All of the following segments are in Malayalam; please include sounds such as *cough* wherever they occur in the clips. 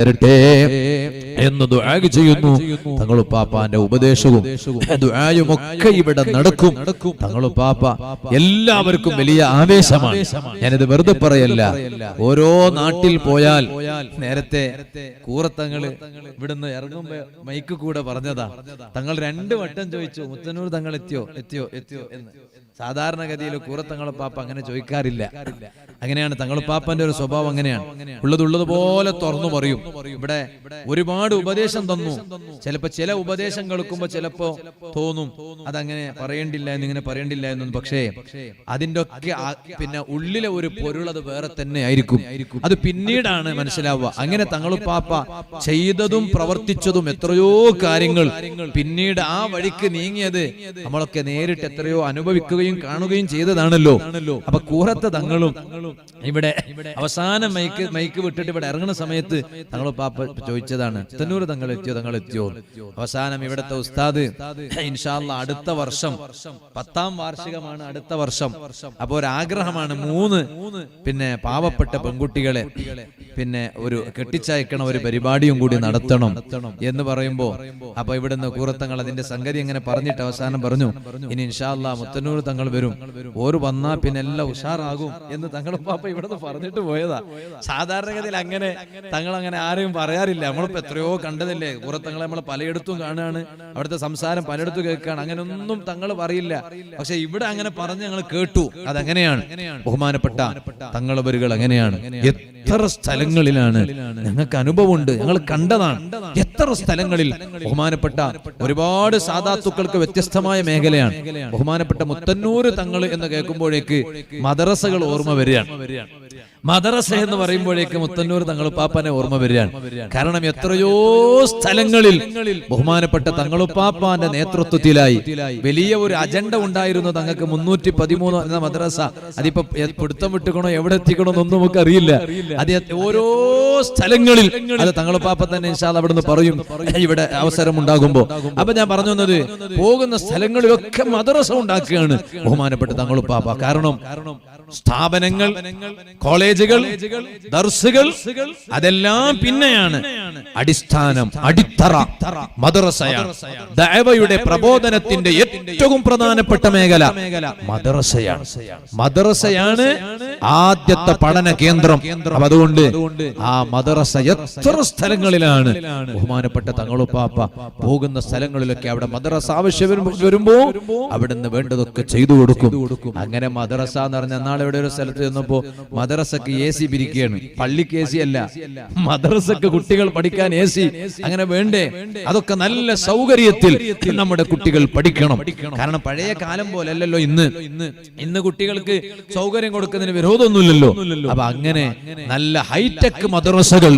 തരട്ടെ എന്ന് ദുആ ചെയ്യുന്നു. തങ്ങളുപ്പാപ്പാന്റെ ഉപദേശവും ദുആയും ഒക്കെ ഇവിടെ നടക്കും. തങ്ങളുപ്പാപ്പ എല്ലാവർക്കും വലിയ ആവേശമാണ്. ഞാനിത് വെറുതെ പറയല്ല. ഓരോ നാട്ടിൽ പോയാൽ നേരത്തെ കൂറത്തങ്ങൾ ഇവിടുന്ന് ഇറങ്ങുമ്പോ മൈക്ക് കൂടെ പറഞ്ഞതാ. തങ്ങൾ രണ്ട് വട്ടം ചോദിച്ചു മുത്തനൂർ തങ്ങൾ എത്തിയോ? എത്തിയോ എത്തിയോ എന്ന്. സാധാരണഗതിയിൽ കൂറത്തങ്ങളെ പാപ്പ അങ്ങനെ ചോദിക്കാറില്ല. അങ്ങനെയാണ് തങ്ങൾ പാപ്പന്റെ ഒരു സ്വഭാവം അങ്ങനെയാണ്. ഉള്ളതുള്ളതുപോലെ തുറന്നു പറയും. ഇവിടെ ഒരുപാട് ഉപദേശം തന്നു. ചിലപ്പോ ചില ഉപദേശം കേൾക്കുമ്പോ ചിലപ്പോ തോന്നും. അതങ്ങനെ പറയണ്ടില്ല എന്നിങ്ങനെ പറയണ്ടില്ല എന്നൊന്നും. പക്ഷേ അതിന്റെ ഒക്കെ പിന്നെ ഉള്ളിലെ ഒരു പൊരുൾ അത് വേറെ തന്നെ ആയിരിക്കും. അത് പിന്നീടാണ് മനസ്സിലാവുക. അങ്ങനെ തങ്ങളുപ്പാപ്പ ചെയ്തതും പ്രവർത്തിച്ചതും എത്രയോ കാര്യങ്ങൾ പിന്നീട് ആ വഴിക്ക് നീങ്ങിയത് നമ്മളൊക്കെ നേരിട്ട് എത്രയോ അനുഭവിക്കുകയും കാണുകയും ചെയ്തതാണല്ലോ. അപ്പൊ കൂറത്തെ തങ്ങളും ഇവിടെ അവസാനം മൈക്ക് മൈക്ക് വിട്ടിട്ട് ഇവിടെ ഇറങ്ങുന്ന സമയത്ത് തങ്ങൾ പാപ്പ ചോദിച്ചതാണ് തന്നൂർ തങ്ങൾ എത്തിയോ? തങ്ങൾ എത്തിയോ? അവസാനം ഇവിടുത്തെ ഉസ്താദ് ഇൻഷാല്ല അടുത്ത വർഷം പത്താം വാർഷികമാണ് അടുത്ത വർഷം. അപ്പൊ ഒരു ആഗ്രഹമാണ് മൂന്ന് പിന്നെ പാവപ്പെട്ട പെൺകുട്ടികളെ പിന്നെ ഒരു കെട്ടിച്ചയക്കണ ഒരു പരിപാടിയും കൂടി നടത്തണം എന്ന് പറയുമ്പോ അപ്പൊ ഇവിടുന്ന് കൂറത്തങ്ങൾ അതിന്റെ സംഗതി എങ്ങനെ പറഞ്ഞിട്ട് അവസാനം പറഞ്ഞു ഇനി ഇൻഷാല്ല മുത്തന്നൂർ തങ്ങൾ വരും. ഓര് വന്നാ പിന്നെ എല്ലാം ഉഷാറാകും എന്ന് തങ്ങളും പാപ്പ ഇവിടുന്ന് പറഞ്ഞിട്ട് പോയതാ. സാധാരണഗതിയിൽ അങ്ങനെ തങ്ങൾ അങ്ങനെ ആരെയും പറയാറില്ല. നമ്മളിപ്പോ എത്രയോ കണ്ടതല്ലേ? പുറത്തങ്ങളെ നമ്മൾ പലയിടത്തും കാണുകയാണ്. അവിടുത്തെ സംസാരം പലയിടത്തും കേൾക്കുകയാണ്. അങ്ങനെ ഒന്നും തങ്ങൾ പറയില്ല. പക്ഷെ ഇവിടെ അങ്ങനെ പറഞ്ഞ് ഞങ്ങൾ കേട്ടു. അതങ്ങനെയാണ്? ബഹുമാനപ്പെട്ട തങ്ങളവരുകൾ അങ്ങനെയാണ് എത്ര സ്ഥലങ്ങളിലാണ്? ഞങ്ങൾക്ക് അനുഭവമുണ്ട്. ഞങ്ങൾ കണ്ടതാണ്. എത്ര സ്ഥലങ്ങളിൽ? ബഹുമാനപ്പെട്ട ഒരുപാട് സാധാത്തുക്കൾക്ക് വ്യത്യസ്തമായ മേഖലയാണ്. ബഹുമാനപ്പെട്ട മുത്തന്നൂര് തങ്ങൾ എന്ന് കേൾക്കുമ്പോഴേക്ക് മദ്രസകൾ ഓർമ്മ വരികയാണ്. മദ്രസ എന്ന് പറയുമ്പോഴേക്ക് മുത്തന്നൂർ തങ്ങളുപ്പാപ്പനെ ഓർമ്മ വരികയാണ്. കാരണം എത്രയോ സ്ഥലങ്ങളിൽ ബഹുമാനപ്പെട്ട തങ്ങളുപ്പാപ്പാന്റെ നേതൃത്വത്തിലായി വലിയ ഒരു അജണ്ട ഉണ്ടായിരുന്നു തങ്ങൾക്ക് മുന്നൂറ്റി പതിമൂന്ന് എന്ന മദ്രസ. അതിപ്പോ പിടുത്തം വിട്ടുക്കണോ എവിടെ എത്തിക്കണോ എന്നൊന്നും നമുക്ക് അറിയില്ല അത് ഓരോ സ്ഥലങ്ങളിൽ അത് തങ്ങളുപ്പാപ്പ തന്നെ ഇൻഷാ അല്ലാ അവിടുന്ന് പറയും. ഇവിടെ അവസരം ഉണ്ടാകുമ്പോ. അപ്പൊ ഞാൻ പറഞ്ഞു വന്നത് പോകുന്ന സ്ഥലങ്ങളിലൊക്കെ മദ്രസ ഉണ്ടാക്കുകയാണ് ബഹുമാനപ്പെട്ട തങ്ങളുപ്പാപ്പ കാരണം സ്ഥാപനങ്ങൾ കോളേജുകൾ ദർസുകൾ അതെല്ലാം പിന്നെയാണ്. അടിസ്ഥാനം അടിത്തറ മദ്രസയാണ്. ദഅവയുടെ പ്രബോധനത്തിന്റെ ഏറ്റവും പ്രധാനപ്പെട്ട മേഖല മദ്രസയാണ്. മദ്രസയാണ് ആദ്യത്തെ പഠന കേന്ദ്രം അതുകൊണ്ട് ആ മദ്രസ എത്ര സ്ഥലങ്ങളിലാണ്? ബഹുമാനപ്പെട്ട തങ്ങളുപ്പാപ്പ പോകുന്ന സ്ഥലങ്ങളിലൊക്കെ അവിടെ മദ്രസ ആവശ്യം വരുമ്പോ- അവിടുന്ന് വേണ്ടതൊക്കെ ചെയ്തു കൊടുക്കും. അങ്ങനെ മദ്രസ എന്ന് പറഞ്ഞ നാളെ ഇവിടെ ഒരു സ്ഥലത്ത് ചെന്നപ്പോ മദ്രസക്ക് എ സി പിരിക്കുകയാണ്. പള്ളിക്ക് എ സി അല്ല. മദ്രസക്ക് കുട്ടികൾ പഠിക്കാൻ എ സി. അങ്ങനെ വേണ്ടേ? അതൊക്കെ നല്ല സൗകര്യത്തിൽ നമ്മുടെ കുട്ടികൾ പഠിക്കണം. കാരണം പഴയ കാലം പോലെ അല്ലല്ലോ ഇന്ന്. ഇന്ന് കുട്ടികൾക്ക് സൗകര്യം കൊടുക്കുന്നതിന് വിരോധമൊന്നുമില്ലല്ലോ. അപ്പൊ അങ്ങനെ നല്ല ഹൈടെക് മദ്രസകൾ.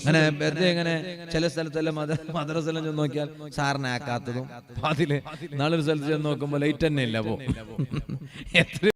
അങ്ങനെ വെറുതെ ഇങ്ങനെ ചില സ്ഥലത്തെല്ലാം മദ്രസെല്ലാം ചെന്ന് നോക്കിയാൽ സാറിനെ ആക്കാത്തതും അതിൽ നാളൊരു സ്ഥലത്ത് ചെന്ന് നോക്കുമ്പോൾ ലൈറ്റ് തന്നെ ഇല്ല അപ്പോ എത്ര *laughs*